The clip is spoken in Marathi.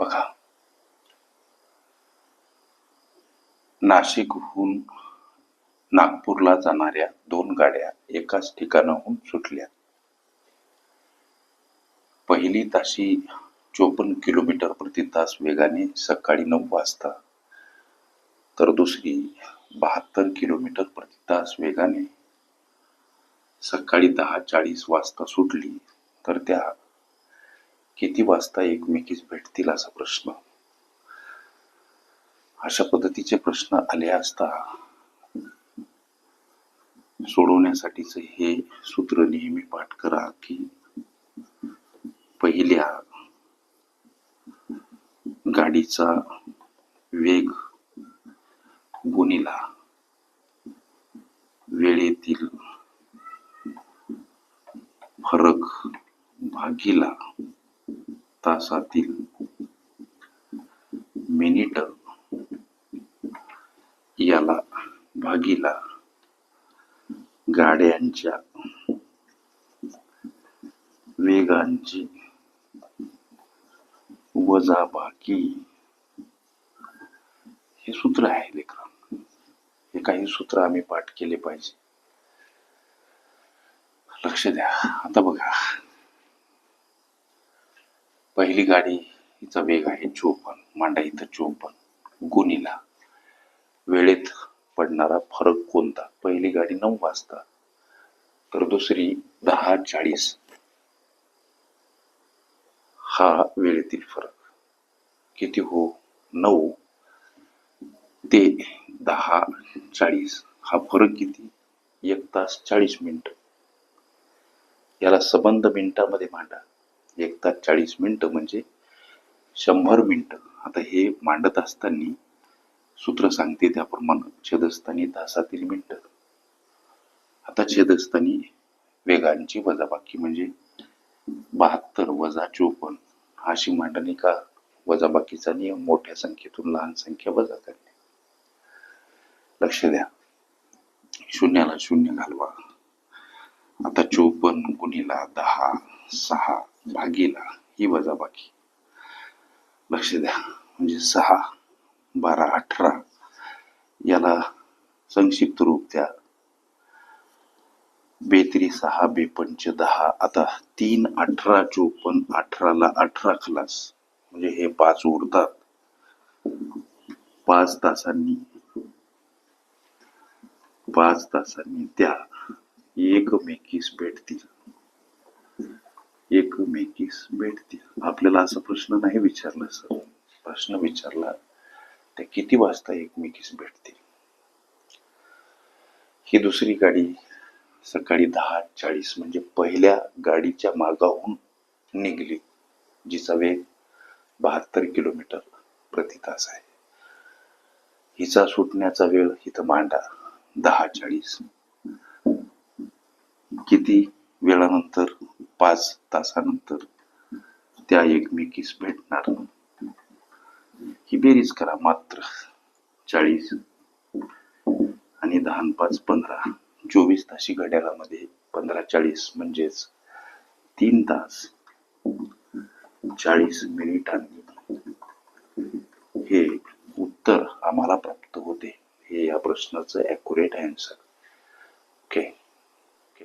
बघा. नाशिकहून नागपूरला जाणाऱ्या दोन गाड्या एकाच ठिकाणाहून सुटल्या. पहिली ताशी चोपन्न किलोमीटर प्रति तास वेगाने सकाळी नऊ वाजता तर दुसरी बहात्तर किलोमीटर प्रति तास वेगाने सकाळी दहा चाळीस वाजता सुटली तर त्या किती वाजता एकमेकीस भेटतील असा प्रश्न? अशा पद्धतीचे प्रश्न आले असता सोडवण्यासाठीच हे सूत्र नेहमी पाठ करा की पहिल्या गाडीचा वेग गुणिला वेळेतील फरक भागीला तासातील मिनिट याला भागीला गाड्यांच्या वेगांची वजाबाकी. हे सूत्र आहे लेखन हे काही सूत्र आम्ही पाठ केले पाहिजे. लक्ष द्या. आता बघा. पहिली गाडी हिचा वेग आहे चोपन्न. मांडा इथं चोपन्न. गुणीला वेळेत पडणारा फरक कोणता? पहिली गाडी नऊ वाजता तर दुसरी दहा चाळीस. हा वेळेतील फरक. किती हो? नऊ. ते दहा चाळीस. हा फरक किती? एक तास चाळीस मिनिट. याला सबंध मिनिटामध्ये मांडा. एक तास चाळीस मिनटं म्हणजे शंभर मिनटं. आता हे मांडत असताना सूत्र सांगते त्याप्रमाणे छेदस्थानी तासातील मिनट. आता छेदस्थानी वेगांची वजाबाकी म्हणजे बहात्तर वजा चोपन्न. अशी मांडणी का वजाबाकीचा नियम? मोठ्या संख्येतून लहान संख्या वजा करणे. लक्ष द्या. शून्याला शून्य घालवा. आता चोपन्न गुणीला दहा सहा भागीला ही वजाबाकी. लक्ष द्या. म्हणजे सहा बारा अठरा याला संक्षिप्त रूप द्या. बेत्री सहा बेपंच दहा. आता तीन अठरा चोपन्न अठराला अठरा खलास म्हणजे हे पाच उरतात. पाच तासांनी. पाच तासांनी त्या एकमेकीस भेटतील. एकमेकीस भेटतील आपल्याला असा प्रश्न नाही विचारला सर. प्रश्न विचारला ते किती वाजता एकमेकीस भेटतील ही दुसरी गाडी सकाळी दहा चाळीस म्हणजे पहिल्या गाडीच्या मागाहून निघली जिचा वेग बहात्तर किलोमीटर प्रति तास आहे. हिचा सुटण्याचा वेळ इथं मांडा दहा चाळीस. किती वेळानंतर पाच तासानंतर त्या एकमेकीस भेटणार. ही बेरीज करा मात्र चाळीस आणि दहा पाच पंधरा. चोवीस ताशी घड्याळामध्ये पंधरा चाळीस म्हणजेच तीन तास चाळीस मिनिटांनी. हे उत्तर आम्हाला प्राप्त होते. हे या प्रश्नाचं accurate answer okay okay